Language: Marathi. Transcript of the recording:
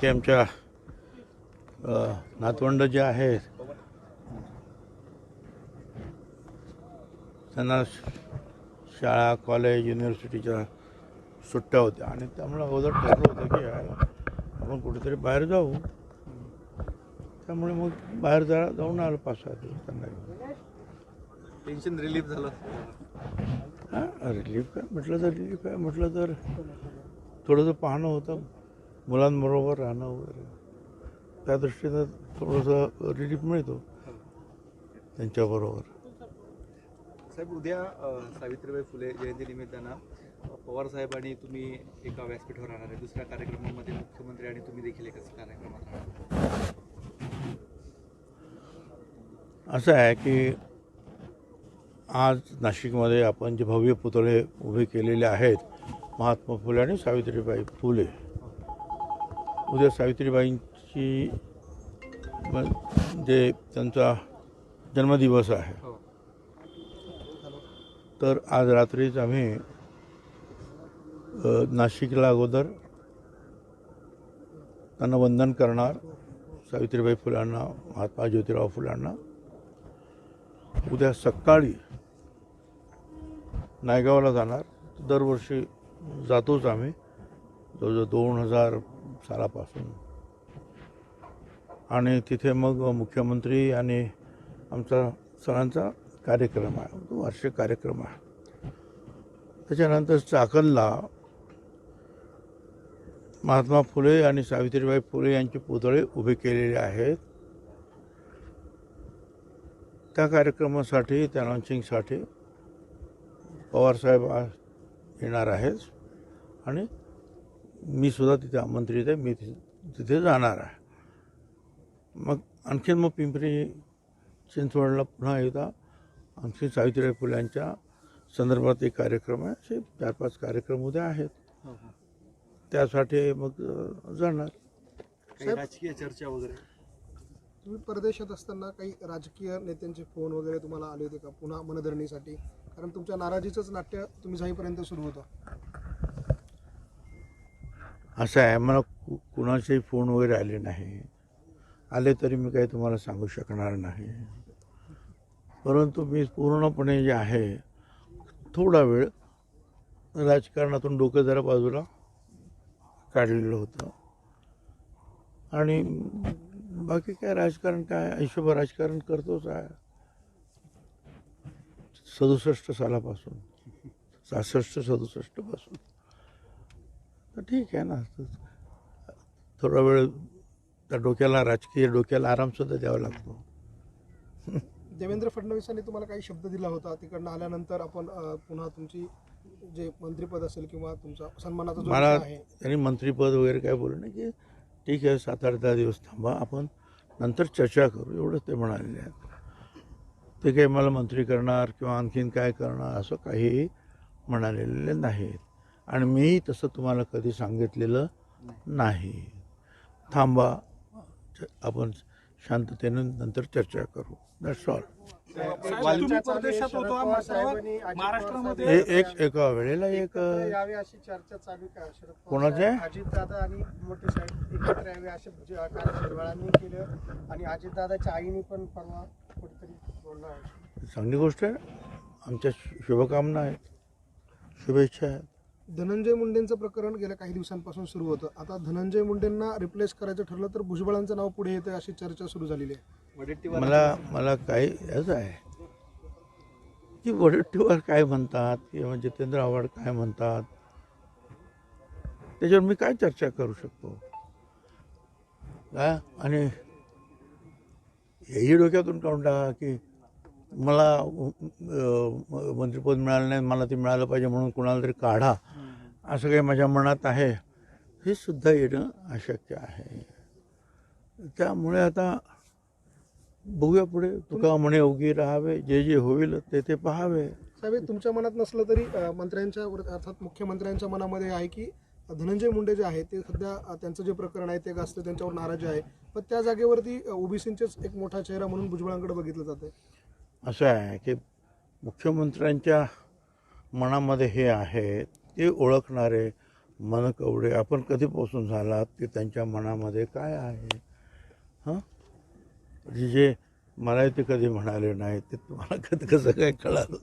की आमच्या नातवंड जे आहेत त्यांना शाळा कॉलेज युनिव्हर्सिटीच्या सुट्ट्या होत्या. आणि त्यामुळे अगोदर ठरलं होतं की आपण कुठेतरी बाहेर जाऊ. त्यामुळे मग बाहेर जा जाऊन आलो पाच सहा दिवस त्यांना. टेन्शन रिलीफ झालं. हां रिलीफ काय? म्हटलं तर रिलीफ काय म्हटलं तर थोडंसं पाहणं होतं. मुलांबरोबर राहणं वगैरे. त्या दृष्टीनं थोडंसं रिलीफ मिळतो त्यांच्याबरोबर. साहेब उद्या सावित्रीबाई फुले जयंती निमित्तानं पवार साहेब आणि तुम्ही एका व्यासपीठावर राहणार आहे. दुसऱ्या कार्यक्रमामध्ये मुख्यमंत्री आणि तुम्ही देखील एकाच कार्यक्रमात असं आहे की आज नाशिकमध्ये आपण जे भव्य पुतळे उभे केलेले आहेत महात्मा फुले आणि सावित्रीबाई फुले उद्या सावित्रीबाईंची जे त्यांचा जन्मदिवस आहे. हो. तर आज रात्रीच आम्ही नाशिकला अगोदर त्यांना वंदन करणार सावित्रीबाई फुलांना महात्मा ज्योतिराव फुलांना. उद्या सकाळी नायगावला जाणार. दरवर्षी जातोच आम्ही. जवळजवळ दोन हजार सालापासून. आणि तिथे मग मुख्यमंत्री आणि आमचा सणांचा कार्यक्रम आहे तो वार्षिक कार्यक्रम आहे. त्याच्यानंतर चाकणला महात्मा फुले आणि सावित्रीबाई फुले यांचे पुतळे उभे केलेले आहेत. त्या कार्यक्रमासाठी त्या लॉन्चिंगसाठी पवारसाहेब येणार आहेत. आणि मी सुद्धा तिथे आमंत्रित आहे. मी तिथे जाणार आहे. मग आणखीन मग पिंपरी चिंचवडला पुन्हा एकदा आणखी सावित्रीबाई फुल्यांच्या संदर्भात एक कार्यक्रम आहे. असे चार पाच कार्यक्रम उद्या आहेत. हो, हो. त्यासाठी मग जाणार. काही राजकीय चर्चा वगैरे? तुम्ही परदेशात असताना काही राजकीय नेत्यांचे फोन वगैरे तुम्हाला आले होते का पुन्हा मनधरणीसाठी? कारण तुमच्या नाराजीचंच नाट्य तुम्ही जाईपर्यंत सुरू होतं. असं आहे. मला कु कुणाचेही फोन वगैरे आले नाही. आले तरी मी काही तुम्हाला सांगू शकणार नाही. परंतु मी पूर्णपणे जे आहे थोडा वेळ राजकारणातून डोकं जरा बाजूला काढलेलं होतं. आणि बाकी काय राजकारण काय हिशोबा राजकारण करतोच आहे. सदुसष्ट सालापासून सहासष्ट सदुसष्टपासून तर ठीक आहे ना. थोडा वेळ त्या डोक्याला राजकीय डोक्याला आरामसुद्धा द्यावा लागतो. देवेंद्र फडणवीसांनी तुम्हाला काही शब्द दिला होता? तिकडनं आल्यानंतर आपण पुन्हा तुमची जे मंत्रिपद असेल किंवा तुमचा सन्मानाचा जो मला त्यांनी मंत्रीपद वगैरे काय बोललं नाही की ठीक आहे सात आठ दहा दिवस थांबा आपण नंतर चर्चा करू एवढंच ते म्हणालेले आहेत ते काही मला मंत्री करणार किंवा आणखीन काय करणार असं काही म्हणालेले नाहीत आणि मीही तसं तुम्हाला कधी सांगितलेलं नाही. थांबा आपण शांततेने नंतर चर्चा करू. दॅट्स ऑल तुम्ही परदेशात होता मात्र महाराष्ट्रामध्ये हे एक एका वेळेला एक कोणाचे? अजितदादा आणि मोठे साहेब एकत्र यावे असे शिरवाळांनी केलं. आणि अजितदादाच्या आईने पण परवा कुठेतरी बोलणं चांगली गोष्ट आहे. आमच्या शुभकामना आहेत. शुभेच्छा आहेत. धनंजय मुंडेंचं प्रकरण गेल्या काही दिवसांपासून सुरू होतं. आता धनंजय मुंडेंना रिप्लेस करायचं ठरलं तर भुजबळांचं नाव पुढे येतं अशी चर्चा सुरू झालेली आहे. मला मला काही असं आहे. की वडट्टीवर काय म्हणतात? किंवा जितेंद्र आव्हाड काय म्हणतात? त्याच्यावर मी काय चर्चा करू शकतो? काय आणि हेही डोक्यातून काढून टाका की मला मंत्रिपद मिळालं नाही मला ते मिळालं पाहिजे म्हणून कुणाला तरी काढा. असं काही माझ्या मनात आहे. हे सुद्धा येणं अशक्य आहे. त्यामुळे आता बघूया पुढे. तुका म्हणे उगी राहावे जे जे होईल ते ते पाहावे. साहेब तुमच्या मनात नसलं तरी मंत्र्यांच्या अर्थात मुख्यमंत्र्यांच्या मनामध्ये आहे की धनंजय मुंडे जे आहे ते सध्या त्यांचं जे प्रकरण आहे ते गाजतं त्यांच्यावर नाराजी आहे. पण त्या जागेवरती ओबीसींचेच एक मोठा चेहरा म्हणून भुजबळांकडे बघितलं जातं असं आहे की मुख्यमंत्र्यांच्या मनामध्ये हे आहे ते ओळखणारे मनकवडे आपण कधीपासून झालात ते त्यांच्या मनामध्ये काय आहे? हां? म्हणजे जे मला ते कधी म्हणाले नाही ते तुम्हाला कधी कसं काय कळालं?